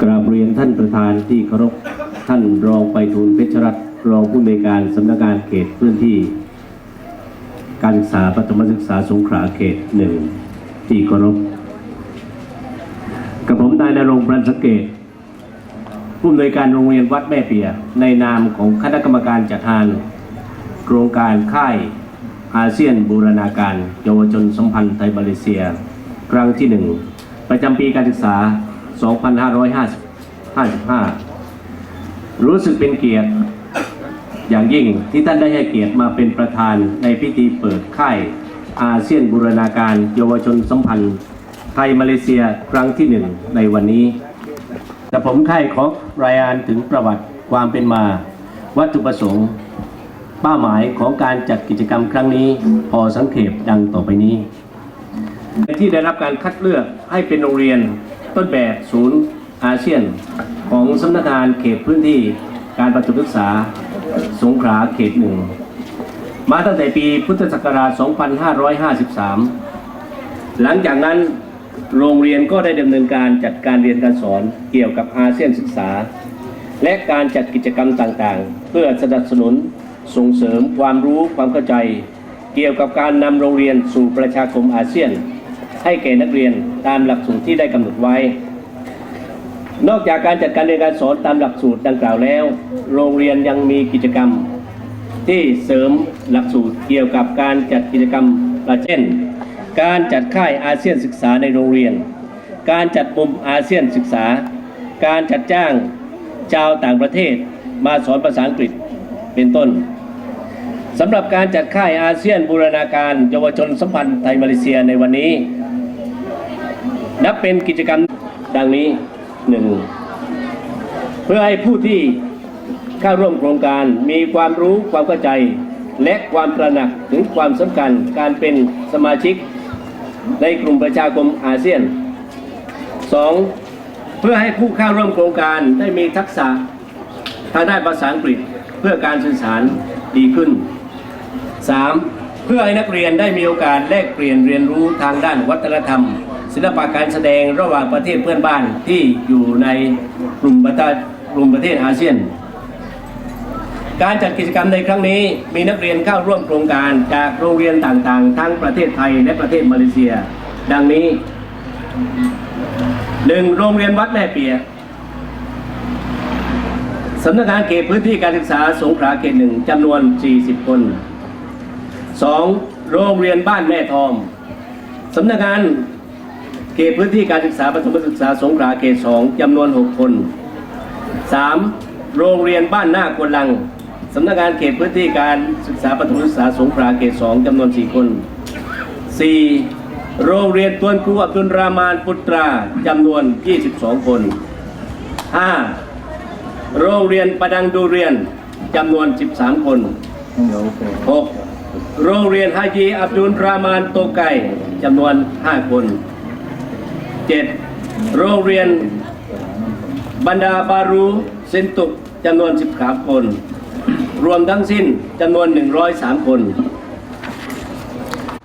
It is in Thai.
กราบเรียนท่านประธานที่เคารพท่านรองไปทูลเพชรรัตน์รองผู้อำนวยการสำนักงานเขตพื้นที่ การศึกษาปฐมศึกษาสงขลาเขตหนึ่งที่เคารพกับผมนายนรงค์ปรันสเกตผู้อำนวยการโรงเรียนวัดแม่เปีย ในนามของคณะกรรมการจัดทานโครงการค่ายอาเซียนบูรณาการเยาวชนสัมพันธ์ไทยมาเลเซีย ครั้งที่หนึ่งประจำปีการศึกษา 2555 รู้สึกเป็นเกียรติอย่างยิ่งที่ท่านได้ให้เกียรติมาเป็นประธานในพิธีเปิดค่ายอาเซียนบูรณาการเยาวชนสัมพันธ์ ไทยมาเลเซียครั้งที่หนึ่งในวันนี้ แต่ผมค่ายขอรายงานถึงประวัติความเป็นมา วัตถุประสงค์ เป้าหมายของการจัดกิจกรรมครั้งนี้ พอสังเขปดังต่อไปนี้ ที่ได้รับการคัดเลือกให้เป็นโรงเรียน ต้นแบบศูนย์อาเซียน ของสำนักงานเขตพื้นที่การประถมศึกษาสงขลาเขตหนึ่งมาตั้งแต่ปีพุทธศักราช 2553 หลังจากนั้นโรงเรียนก็ได้ดำเนินการจัดการเรียนการสอนเกี่ยวกับอาเซียนศึกษา และการจัดกิจกรรมต่างๆ เพื่อสนับสนุนส่งเสริมความรู้ความเข้าใจ เกี่ยวกับการนำโรงเรียนสู่ประชาคมอาเซียน ให้แก่นักเรียนตามหลักสูตรที่ได้กำหนดไว้ นอกจากการจัดการเรียนการสอนตามหลักสูตรดังกล่าวแล้ว โรงเรียนยังมีกิจกรรม ที่เสริมหลักสูตรเกี่ยวกับการจัดกิจกรรมประเช่น การจัดค่ายอาเซียนศึกษาในโรงเรียน การจัดมุมอาเซียนศึกษา การจัดจ้างชาวต่างประเทศมาสอนภาษาอังกฤษเป็นต้นสำหรับการจัดค่ายอาเซียนบูรณาการเยาวชนสัมพันธ์ไทยมาเลเซียในวันนี้ นับเป็นกิจกรรมดังนี้หนึ่งเพื่อให้ผู้ที่เข้าร่วมโครงการมีความรู้ความเข้าใจ และความตระหนักถึงความสำคัญการเป็นสมาชิกในกลุ่มประชาคมอาเซียน 2. เพื่อให้ผู้เข้าร่วมโครงการได้มีทักษะทางด้านภาษาอังกฤษเพื่อการสื่อสารดีขึ้น 3. เพื่อให้นักเรียนได้มีโอกาสแลกเปลี่ยนเรียนรู้ทางด้านวัฒนธรรม ศิลปะการแสดงระหว่างประเทศเพื่อนบ้านที่อยู่ในกลุ่มประเทศกลุ่มประเทศอาเซียน การจัดกิจกรรมในครั้งนี้มีนักเรียนเข้าร่วมโครงการจากโรงเรียนต่างๆ ทั้งประเทศไทยและประเทศมาเลเซีย ดังนี้หนึ่งโรงเรียนวัดแม่เปียสำนักงานเขตพื้นที่การศึกษาสงขลาเขตหนึ่งจำนวน 40 คน 2. โรงเรียนบ้านแม่ทองสำนักงาน เขตพื้นที่การศึกษาประถมศึกษาสงขลาเขตสองจำนวน 6 คน 3. โรงเรียนบ้านหน้าควนลังสำนักงานเขตพื้นที่การศึกษาประถมศึกษาสงขลาเขตสองจำนวน 4 คน 4. โรงเรียนตวนครูอับดุลรามานปุตราจำนวน 22 คน 5. โรงเรียนประดังดูเรียนจำนวน 13 คน 6. โรงเรียนฮาจีอับดุลรามานโตไก่จำนวน 5 คน 7. โรงเรียนบรรดาบารูเซนตุกจำนวน13คน รวมทั้งสิ้นจำนวน 103 คน